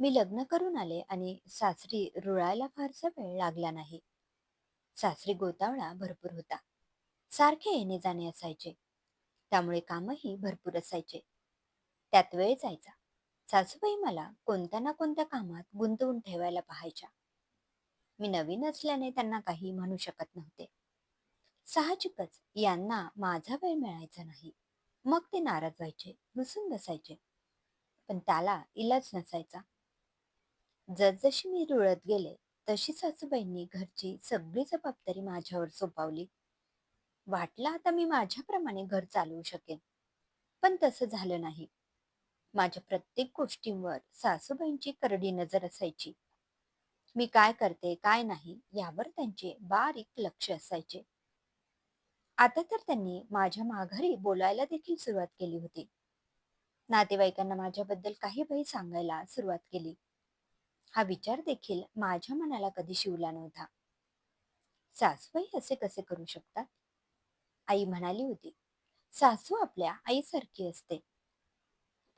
मी लग्न करून आले आणि सासरी रुळायला फारसा वेळ लागला नाही. सासरी गोतावळा भरपूर होता. सारखे येणे जाणे असायचे. त्यामुळे कामही भरपूर असायचे. त्यात वेळ जायचा. सासूबाई मला कोणत्या ना कोणत्या कामात गुंतवून ठेवायला पाहायच्या. मी नवीन असल्याने त्यांना काही म्हणू शकत नव्हते. साहजिकच यांना माझा वेळ मिळायचा नाही. मग ते नाराज व्हायचे रुसून बसायचे. पण त्याला इलाज नसायचा. जसजशी मी रुळत गेले तशी सासूबाईंनी घरची सगळी जबाबदारी माझ्यावर सोपवली. वाटलं आता मी माझ्याप्रमाणे घर चालवू शकेन पण तसं झालं नाही. माझ्या प्रत्येक गोष्टींवर सासूबाईंची करडी नजर असायची. मी काय करते काय नाही यावर त्यांचे बारीक लक्ष असायचे. आता तर त्यांनी माझ्या माघारी बोलायला देखील सुरुवात केली होती. नातेवाईकांना माझ्याबद्दल काही बाई सांगायला सुरुवात केली. हा विचार देखील माझ्या मनाला कधी शिवला नव्हता. सासूही असे कसे करू शकतात? आई म्हणाली होती सासू आपल्या आईसारखी असते.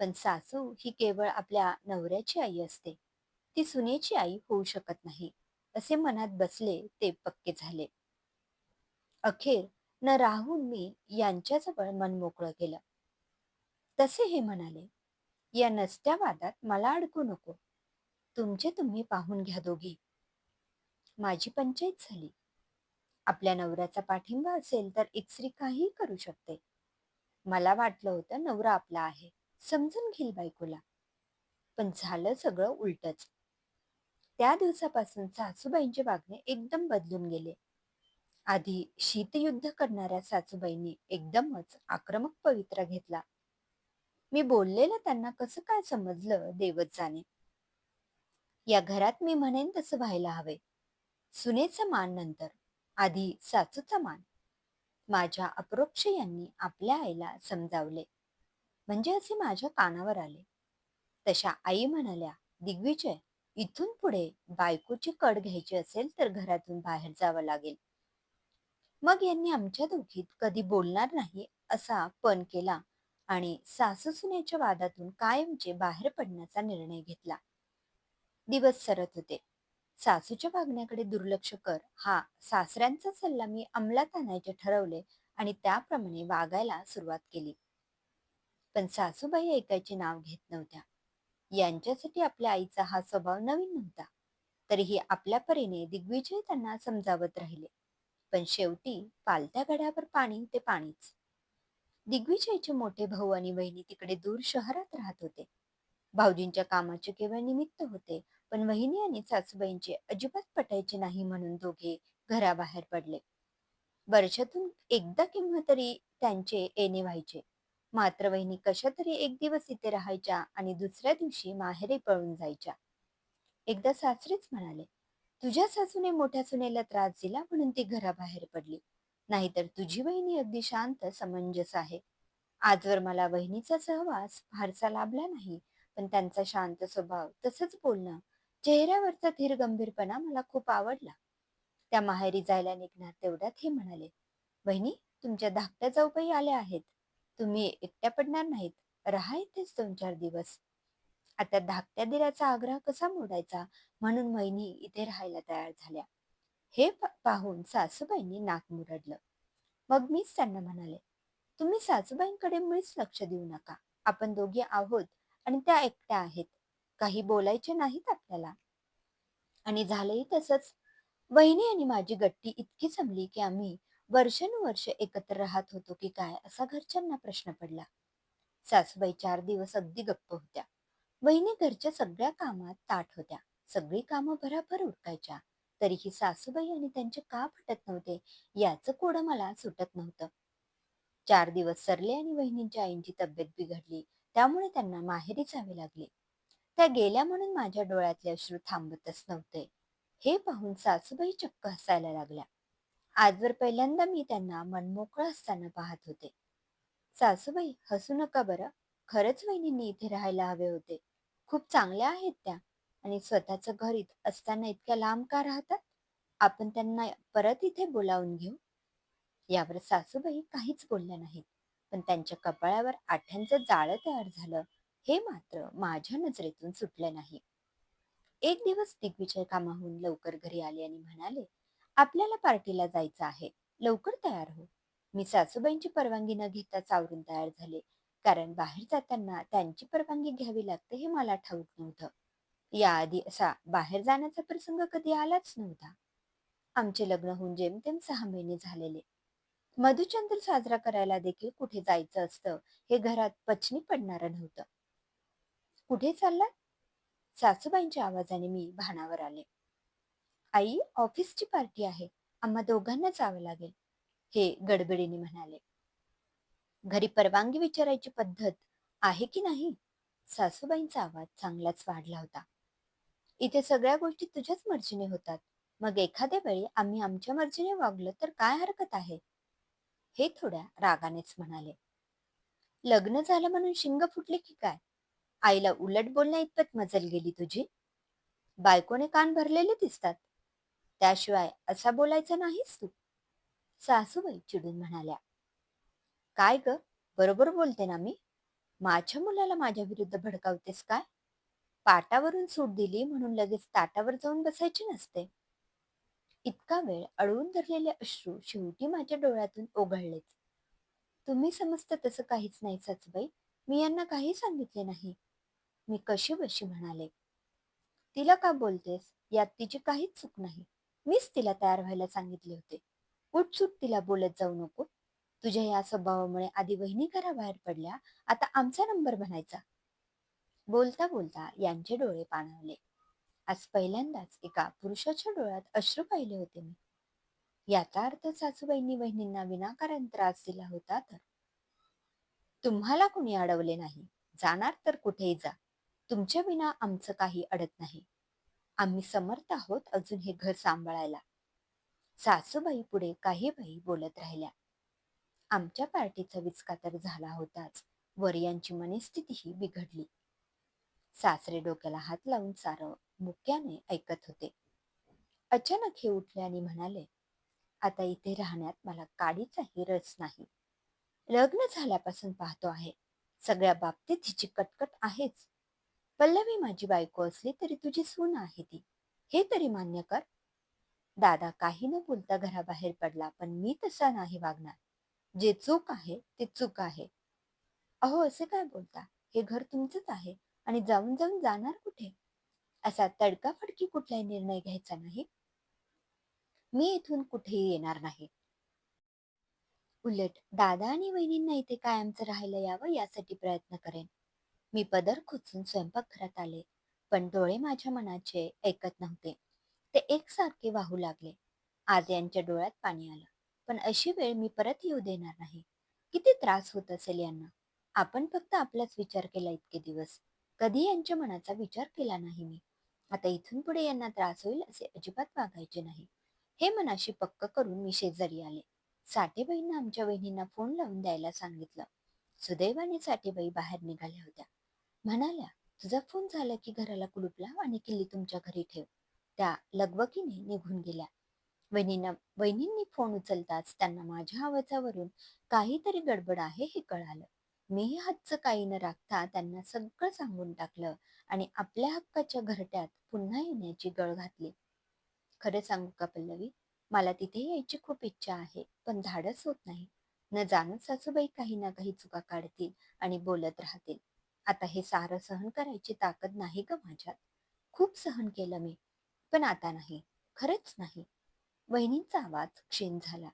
पण सासू ही केवळ आपल्या नवऱ्याची आई असते. ती सुनेची आई होऊ शकत नाही असे मनात बसले ते पक्के झाले. अखेर न राहून मी यांच्याजवळ मन मोकळं केलं. तसे हे म्हणाले या नसत्या वादात मला अडकू नको. तुमचे तुम्ही पाहून घ्या दोघी. माझी पंचायत झाली. आपल्या नवऱ्याचा पाठिंबा असेल तर एक स्त्री काहीही करू शकते. मला वाटलं होतं नवरा आपला आहे. समजून घेईल बायकोला. पण झालं सगळं उलटच. त्या दिवसापासून सासूबाईंचे वागणे एकदम बदलून गेले. आधी शीतयुद्ध करणाऱ्या सासूबाईंनी एकदमच आक्रमक पवित्रा घेतला. मी बोललेलं त्यांना कसं काय समजलं देवच जाणे या घरात मी म्हणेन तसं व्हायला हवे. सुनेचा मान नंतर आधी सासूचा मान. माझ्या अप्रोक्ष यांनी आपल्या आईला समजावले. म्हणजे असे माझ्या कानावर आले. तशा आई म्हणाल्या दिग्विजय इथून पुढे बायकोची कड घ्यायची असेल तर घरातून बाहेर जावं लागेल. मग यांनी आमच्या दोघीत कधी बोलणार नाही असा पण केला आणि सासू सुनेच्या वादातून कायमचे बाहेर पडण्याचा निर्णय घेतला. दिवस सरत होते. सासूच्या वागण्याकडे दुर्लक्ष कर. हा सासऱ्यांचा सल्ला मी अंमलात आणायचे ठरवले आणि त्याप्रमाणे वागायला सुरुवात केली. पण सासूबाई ऐकायचे नाव घेत नव्हत्या. यांच्यासाठी आपल्या आईचा हा स्वभाव नवीन नव्हता. तरीही आपल्या परीने दिग्विजय त्यांना समजावत राहिले. पण शेवटी पालत्या गड्यावर पाणी ते पाणीच. दिग्विजयचे मोठे भाऊ आणि बहिणी तिकडे दूर शहरात राहत होते. भाऊजींच्या कामाचे केवळ निमित्त होते. पण वहिनी आणि सासूबाईंचे अजिबात पटायचे नाही म्हणून दोघे घराबाहेर पडले. वर्षातून एकदा किंवा तरी त्यांचे येणे व्हायचे. मात्र वहिनी कशा तरी एक दिवस इथे राहायच्या आणि दुसऱ्या दिवशी माहेरी पळून जायच्या. एकदा सासरेच म्हणाले तुझ्या सासूने मोठ्या सुनेला त्रास दिला म्हणून ती घराबाहेर पडली. नाहीतर तुझी वहिनी अगदी शांत समंजस आहे. आजवर मला वहिनीचा सहवास फारसा लाभला नाही पण त्यांचा शांत स्वभाव तसंच बोलणं चेहऱ्यावरचा धीर गंभीरपणा मला खूप आवडला. त्या माहेरी जायला निघणार तेवढ्यात हे म्हणाले बहिणी तुमच्या धाकट्या जाऊबाई आल्या आहेत. तुम्ही एकट्या पडणार नाहीत. राहा इथेच दोन चार दिवस. आता धाकट्या दिराचा आग्रह कसा मोडायचा म्हणून महिनी इथे राहायला तयार झाल्या. हे पाहून सासूबाईंनी नाक मुरडलं. मग मीच त्यांना म्हणाले तुम्ही सासूबाईंकडे मुळीच लक्ष देऊ नका. आपण दोघे आहोत आणि त्या एकट्या आहेत. काही बोलायचे नाहीत आपल्याला. आणि झालंही तसंच. वहिनी आणि माझी गट्टी इतकी जमली की आम्ही वर्षानुवर्ष एकत्र राहत होतो की काय असा घरच्यांना प्रश्न पडला. सासूबाई चार दिवस अगदी गप्प होत्या. वहिनी घरच्या सगळ्या कामात ताट होत्या. सगळी कामं भराभर उरकायच्या. तरीही सासूबाई आणि त्यांचे का फटत नव्हते याचं कोडं मला सुटत नव्हतं. चार दिवस सरले आणि वहिनींच्या आईंची तब्येत बिघडली. त्यामुळे त्यांना माहेरी जावे लागले. त्या गेल्या म्हणून माझ्या डोळ्यातले अश्रू थांबतच नव्हते. हे पाहून सासूबाई चक्क हसायला लागल्या. आजवर पहिल्यांदा मी त्यांना मनमोकळं असताना पाहत होते. सासूबाई हसू नका बरं. खरंच वहिनींनी इथे राहायला हवे होते. खूप चांगल्या आहेत त्या. आणि स्वतःचं घर इथं असताना इतक्या लांब का राहतात? आपण त्यांना परत इथे बोलावून घेऊ. यावर सासूबाई काहीच बोलल्या नाहीत. पण त्यांच्या कपाळावर आठ्यांचं जाळं तयार झालं. हे मात्र माझ्या नजरेतून सुटलं नाही. एक दिवस दिग्विजय कामाहून लवकर घरी आले आणि म्हणाले आपल्याला पार्टीला जायचं आहे. लवकर तयार हो. मी सासूबाईंची परवानगी न घेता चावरून तयार झाले. कारण बाहेर जाताना त्यांची परवानगी घ्यावी लागते हे मला ठाऊक नव्हतं. याआधी असा बाहेर जाण्याचा प्रसंग कधी आलाच नव्हता. आमचे लग्न होऊन जेमतेम सहा महिने झालेले. मधुचंद्र साजरा करायला देखील कुठे जायचं असतं हे घरात पचनी पडणार नव्हतं. कुठे चाललाय? सासूबाईंच्या आवाजाने मी भानावर आले. आई ऑफिसची पार्टी आहे. आम्हा दोघांना जावं लागेल. हे गडबडीने म्हणाले. घरी परवानगी विचारायची पद्धत आहे की नाही? सासूबाईंचा आवाज चांगलाच वाढला होता. इथे सगळ्या गोष्टी तुझ्याच मर्जीने होतात. मग एखाद्या वेळी आम्ही आमच्या मर्जीने वागलो तर काय हरकत आहे? हे थोड्या रागानेच म्हणाले. लग्न झालं म्हणून शिंग फुटले की काय? आईला उलट बोलण्या इतपत मजल गेली तुझी? बायकोने कान भरलेले दिसतात. त्याशिवाय असा बोलायचा नाहीस तू. सासूबाई चिडून म्हणाल्या. काय ग? बरोबर बोलते ना मी? माझ्या मुलाला माझ्या विरुद्ध भडकावतेस काय? पाटावरून सूट दिली म्हणून लगेच ताटावर जाऊन बसायची नसते. इतका वेळ अडवून धरलेले अश्रू शेवटी माझ्या डोळ्यातून ओघळलेच. तुम्ही समजता तसं काहीच नाही सासूबाई. मी यांना काही सांगितले नाही. मी कशी बशी म्हणाले? तिला का बोलतेस? यात तिची काहीच चूक नाही. मीच तिला तयार व्हायला सांगितले होते. उठसूट तिला बोलत जाऊ नको. तुझ्या या स्वभावामुळे आधी वहिनी घराबाहेर पडल्या आता आमचा नंबर बनायचा बोलता बोलता यांचे डोळे पाणावले. आज पहिल्यांदाच एका पुरुषाच्या डोळ्यात अश्रू पाहिले होते मी. याचा अर्थ सासूबाईंनी बहिणींना विनाकारण त्रास दिला होता तर. तुम्हाला कुणी अडवले नाही. जाणार तर कुठेही जा. तुमच्या विना आमचं काही अडत नाही. आम्ही समर्थ आहोत अजून हे घर सांभाळायला. सासूबाई पुढे काही बाई बोलत राहिल्या. आमच्या पार्टीचा विचका तर झाला होताच. वर यांची मनस्थितीही बिघडली. सासरे डोक्याला हात लावून सारं मुक्याने ऐकत होते. अचानक हे उठले आणि म्हणाले आता इथे राहण्यात मला काडीचाही रस नाही. लग्न झाल्यापासून पाहतो आहे. सगळ्या बाबतीत हिची कटकट आहेच. पल्लवी माझी बायको असली तरी तुझी सून आहे ती. हे तरी मान्य कर. दादा काही न बोलता घराबाहेर पडला पण मी तसा नाही वागणार. जे चूक आहे ते चूक आहे. अहो असे काय बोलता? हे घर तुमचंच आहे आणि जाऊन जाऊन जाणार कुठे? असा तडकाफडकी कुठलाही निर्णय घ्यायचा नाही. मी इथून कुठेही येणार नाही. उलट दादा आणि वहिनींना इथे कायमचं राहायला यावं यासाठी प्रयत्न करेन. मी पदर खुचून स्वयंपाकघरात आले पण डोळे माझ्या मनाचे ऐकत नव्हते. ते एकसारखे वाहू लागले. आज यांच्या डोळ्यात पाणी आलं. पण अशी वेळ मी परत येऊ देणार नाही. किती त्रास होत असेल यांना. आपण फक्त आपलाच विचार केला इतके दिवस. कधी यांच्या मनाचा विचार केला नाही मी. आता इथून पुढे यांना त्रास होईल असे अजिबात वागायचे नाही. हे मनाशी पक्क करून मी शेजारी आले. साठेबाईंना आमच्या बहिणींना फोन लावून द्यायला सांगितलं. सुदैवाने साठेबाई बाहेर निघाल्या होत्या. म्हणाल्या तुझा फोन झाला की घराला कुलूप लाव आणि किल्ली तुमच्या घरी ठेव. त्या लगबकीने निघून गेल्या. वहिनींना वहिनींनी फोन उचलताच त्यांना माझ्या आवाजावरून काहीतरी गडबड आहे हे कळालं. मीही हातचं काही न राखता त्यांना सगळं सांगून टाकलं आणि आपल्या हक्काच्या घरट्यात पुन्हा येण्याची गळ घातली. खरं सांगू का पल्लवी? मला तिथे यायची खूप इच्छा आहे पण धाडस होत नाही. न जाणून सासूबाई काही ना काही चुका काढतील आणि बोलत राहतील. आता हे सारं सहन करायची ताकद नाही ग माझ्यात. खूप सहन केलं मी पण आता नाही खरंच नाही. वहिनींचा आवाज क्षीण झाला.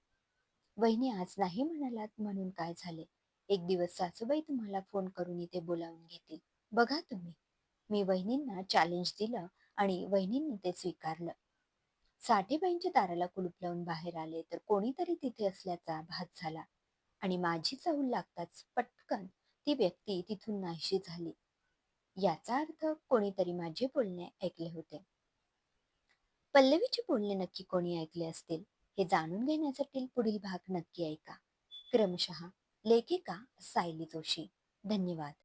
वहिनी आज नाही म्हणालात म्हणून काय झाले? एक दिवस सासूबाई तुम्हाला फोन करून इथे बोलावून घेतील. बघा तुम्ही. मी वहिनींना चॅलेंज दिलं आणि वहिनींनी ते स्वीकारलं. साठेबाईंच्या दाराला कुलूप लावून बाहेर आले तर कोणीतरी तिथे असल्याचा भास झाला आणि माझी चाहूल लागताच पटकन ती व्यक्ती तिथून नाहीशी झाली. याचा अर्थ कोणीतरी माझे बोलणे ऐकले होते. पल्लवीचे बोलणे नक्की कोणी ऐकले असतील हे जाणून घेण्यासाठी पुढील भाग नक्की ऐका. क्रमशः लेखिका सायली जोशी. धन्यवाद.